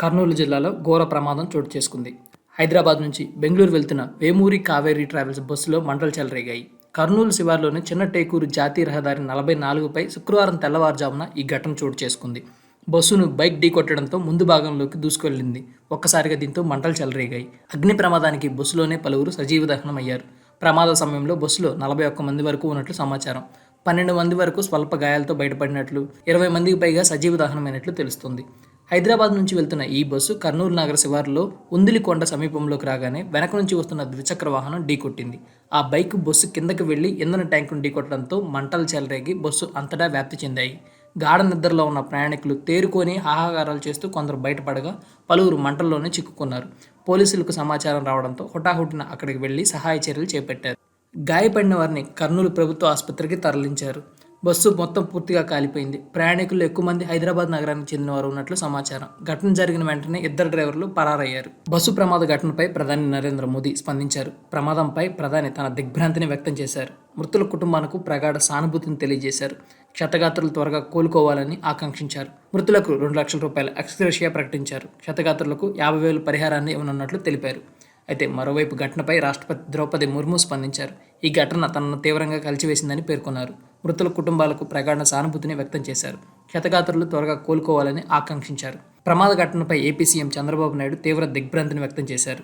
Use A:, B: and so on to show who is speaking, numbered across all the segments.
A: కర్నూలు జిల్లాలో ఘోర ప్రమాదం చోటు చేసుకుంది. హైదరాబాద్ నుంచి బెంగళూరు వెళ్తున్న వేమూరి కావేరీ ట్రావెల్స్ బస్సులో మంటలు చెలరేగాయి. కర్నూలు శివార్లోని చిన్న టేకూరు జాతీయ రహదారి నలభై నాలుగుపై శుక్రవారం తెల్లవారుజామున ఈ ఘటన చోటు చేసుకుంది. బస్సును బైక్ ఢీకొట్టడంతో ముందు భాగంలోకి దూసుకెళ్ళింది. ఒక్కసారిగా దీంతో మంటలు చెలరేగాయి. అగ్ని ప్రమాదానికి బస్సులోనే పలువురు సజీవ దహనమయ్యారు. ప్రమాద సమయంలో బస్సులో నలభై ఒక్క మంది వరకు ఉన్నట్లు సమాచారం. పన్నెండు మంది వరకు స్వల్ప గాయాలతో బయటపడినట్లు ఇరవై మందికి పైగా సజీవ దహనమైనట్లు తెలుస్తుంది. హైదరాబాద్ నుంచి వెళ్తున్న ఈ బస్సు కర్నూలు నగర శివారులో ఉందిలికొండ సమీపంలోకి రాగానే వెనక నుంచి వస్తున్న ద్విచక్ర వాహనం ఢీకొట్టింది ఆ బైక్ బస్సు కిందకి వెళ్ళి ఇంధన ట్యాంకును ఢీకొట్టడంతో మంటలు చెలరేగి బస్సు అంతటా వ్యాప్తి చెందాయి. గాఢ నిద్రలో ఉన్న ప్రయాణికులు తేరుకొని హాహాకారాలు చేస్తూ కొందరు బయటపడగా పలువురు మంటల్లోనే చిక్కుకున్నారు. పోలీసులకు సమాచారం రావడంతో హుటాహుటిన అక్కడికి వెళ్ళి సహాయ చర్యలు చేపట్టారు. గాయపడిన వారిని కర్నూలు ప్రభుత్వ ఆసుపత్రికి తరలించారు. బస్సు మొత్తం పూర్తిగా కాలిపోయింది. ప్రయాణికులు ఎక్కువ మంది హైదరాబాద్ నగరానికి చెందినవారు ఉన్నట్లు సమాచారం. ఘటన జరిగిన వెంటనే ఇద్దరు డ్రైవర్లు పరారయ్యారు. బస్సు ప్రమాద ఘటనపై ప్రధాని నరేంద్ర మోదీ స్పందించారు. ప్రమాదంపై ప్రధాని తన దిగ్భ్రాంతిని వ్యక్తం చేశారు. మృతుల కుటుంబానికి ప్రగాఢ సానుభూతిని తెలియజేశారు. క్షతగాత్రులు త్వరగా కోలుకోవాలని ఆకాంక్షించారు. మృతులకు రెండు లక్షల రూపాయల ఎక్స్గ్రేషియా ప్రకటించారు. క్షతగాత్రులకు యాభై వేలు పరిహారాన్ని ఇవ్వనున్నట్లు తెలిపారు. అయితే మరోవైపు ఘటనపై రాష్ట్రపతి ద్రౌపది ముర్ము స్పందించారు. ఈ ఘటన తనను తీవ్రంగా కలిచివేసిందని పేర్కొన్నారు. మృతుల కుటుంబాలకు ప్రగాఢ సానుభూతిని వ్యక్తం చేశారు. క్షతగాత్రులు త్వరగా కోలుకోవాలని ఆకాంక్షించారు. ప్రమాద ఘటనపై ఏపీ సీఎం చంద్రబాబు నాయుడు తీవ్ర దిగ్భ్రాంతిని వ్యక్తం చేశారు.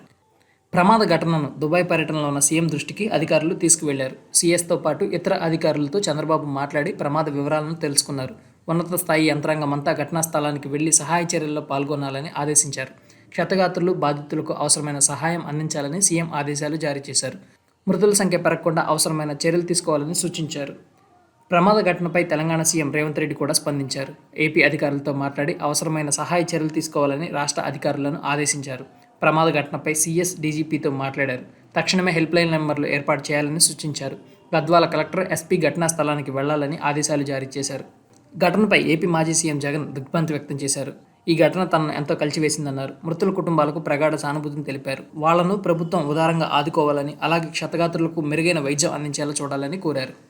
A: ప్రమాద ఘటనను దుబాయ్ పర్యటనలో ఉన్న సీఎం దృష్టికి అధికారులు తీసుకువెళ్ళారు. సీఎస్తో పాటు ఇతర అధికారులతో చంద్రబాబు మాట్లాడి ప్రమాద వివరాలను తెలుసుకున్నారు. ఉన్నత స్థాయి యంత్రాంగం అంతా ఘటనా స్థలానికి వెళ్ళి సహాయ చర్యల్లో పాల్గొనాలని ఆదేశించారు. క్షతగాత్రులు బాధితులకు అవసరమైన సహాయం అందించాలని సీఎం ఆదేశాలు జారీ చేశారు. మృతుల సంఖ్య పెరగకుండా అవసరమైన చర్యలు తీసుకోవాలని సూచించారు. ప్రమాద ఘటనపై తెలంగాణ సీఎం రేవంత్ రెడ్డి కూడా స్పందించారు. ఏపీ అధికారులతో మాట్లాడి అవసరమైన సహాయ చర్యలు తీసుకోవాలని రాష్ట్ర అధికారులను ఆదేశించారు. ప్రమాద ఘటనపై సీఎస్ డీజీపీతో మాట్లాడారు. తక్షణమే హెల్ప్ లైన్ నెంబర్లు ఏర్పాటు చేయాలని సూచించారు. గద్వాల కలెక్టర్ ఎస్పీ ఘటనా స్థలానికి వెళ్ళాలని ఆదేశాలు జారీ చేశారు. ఘటనపై ఏపీ మాజీ సీఎం జగన్ దిగ్భ్రాంతి వ్యక్తం చేశారు. ఈ ఘటన తనను ఎంతో కలిచివేసిందన్నారు. మృతుల కుటుంబాలకు ప్రగాఢ సానుభూతిని తెలిపారు. వాళ్ళను ప్రభుత్వం ఉదారంగా ఆదుకోవాలని అలాగే క్షతగాత్రులకు మెరుగైన వైద్యం అందించేలా చూడాలని కోరారు.